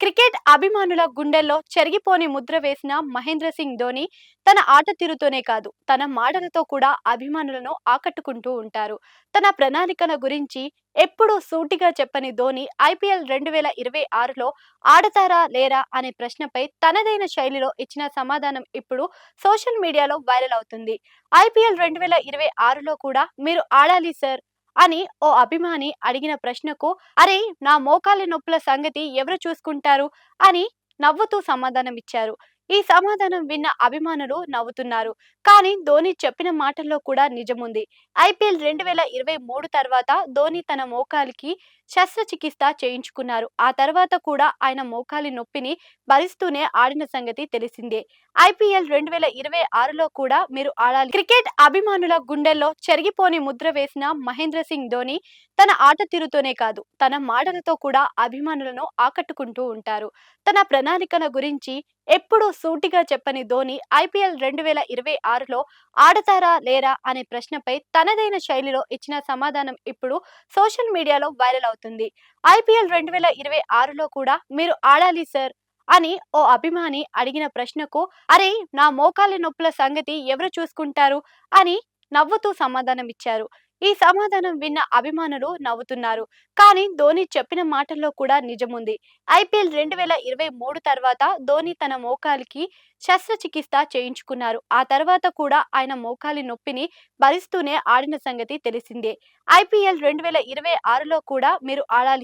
Cricket అభిమానుల గుండెల్లో చెరిగిపోని ముద్ర వేసిన మహేంద్ర సింగ్ ధోని తన ఆట తీరుతోనే కాదు తన మాటలతో కూడా అభిమానులను ఆకట్టుకుంటూ ఉంటారు. తన ప్రణాళికల గురించి ఎప్పుడూ సూటిగా చెప్పని ధోని ఐపీఎల్ రెండు వేల ఇరవై ఆరులో ఆడతారా లేరా అనే ప్రశ్నపై తనదైన శైలిలో ఇచ్చిన సమాధానం ఇప్పుడు సోషల్ మీడియాలో వైరల్ అవుతుంది. ఐపీఎల్ రెండు వేల ఇరవై ఆరులో కూడా మీరు ఆడాలి సార్ అని ఓ అభిమాని అడిగిన ప్రశ్నకు అరే నా మోకాలి నొప్పుల సంగతి ఎవరు చూసుకుంటారు? అని నవ్వుతూ సమాధానం ఇచ్చారు ఈ సమాధానం విన్న అభిమానులు నవ్వుతున్నారు. కానీ ధోని చెప్పిన మాటల్లో కూడా నిజముంది. ఐపీఎల్ రెండు వేల ఇరవై మూడు తర్వాత ధోని తన మోకాలికి శస్త్రచికిత్స చేయించుకున్నారు. ఆ తర్వాత కూడా ఆయన మోకాలి నొప్పిని భరిస్తూనే ఆడిన సంగతి తెలిసిందే. ఐపీఎల్ రెండు వేల ఇరవై ఆరులో కూడా మీరు ఆడాలి. క్రికెట్ అభిమానుల గుండెల్లో చెరిగిపోని ముద్ర వేసిన మహేంద్ర సింగ్ ధోని తన ఆట తీరుతోనే కాదు తన మాటలతో కూడా అభిమానులను ఆకట్టుకుంటూ ఉంటారు. తన ప్రణాళికల గురించి ఎప్పుడూ సూటిగా చెప్పని ధోని ఐపీఎల్ రెండు వేల ఇరవై ఆరులో ఆడతారా లేరా అనే ప్రశ్నపై తనదైన శైలిలో ఇచ్చిన సమాధానం ఇప్పుడు సోషల్ మీడియాలో వైరల్ అవుతుంది. ఐపీఎల్ రెండు వేల ఇరవై ఆరులో కూడా మీరు ఆడాలి సార్ అని ఓ అభిమాని అడిగిన ప్రశ్నకు అరే నా మోకాలి నొప్పుల సంగతి ఎవరు చూసుకుంటారు? అని నవ్వుతూ సమాధానం ఇచ్చారు ఈ సమాధానం విన్న అభిమానులు నవ్వుతున్నారు. కానీ ధోని చెప్పిన మాటల్లో కూడా నిజముంది. ఐపీఎల్ రెండు వేల ఇరవై మూడు తర్వాత ధోని తన మోకాలికి శస్త్రచికిత్స చేయించుకున్నారు. ఆ తర్వాత కూడా ఆయన మోకాలి నొప్పిని భరిస్తూనే ఆడిన సంగతి తెలిసిందే. ఐపీఎల్ రెండు వేల ఇరవై ఆరులో కూడా మీరు ఆడాలి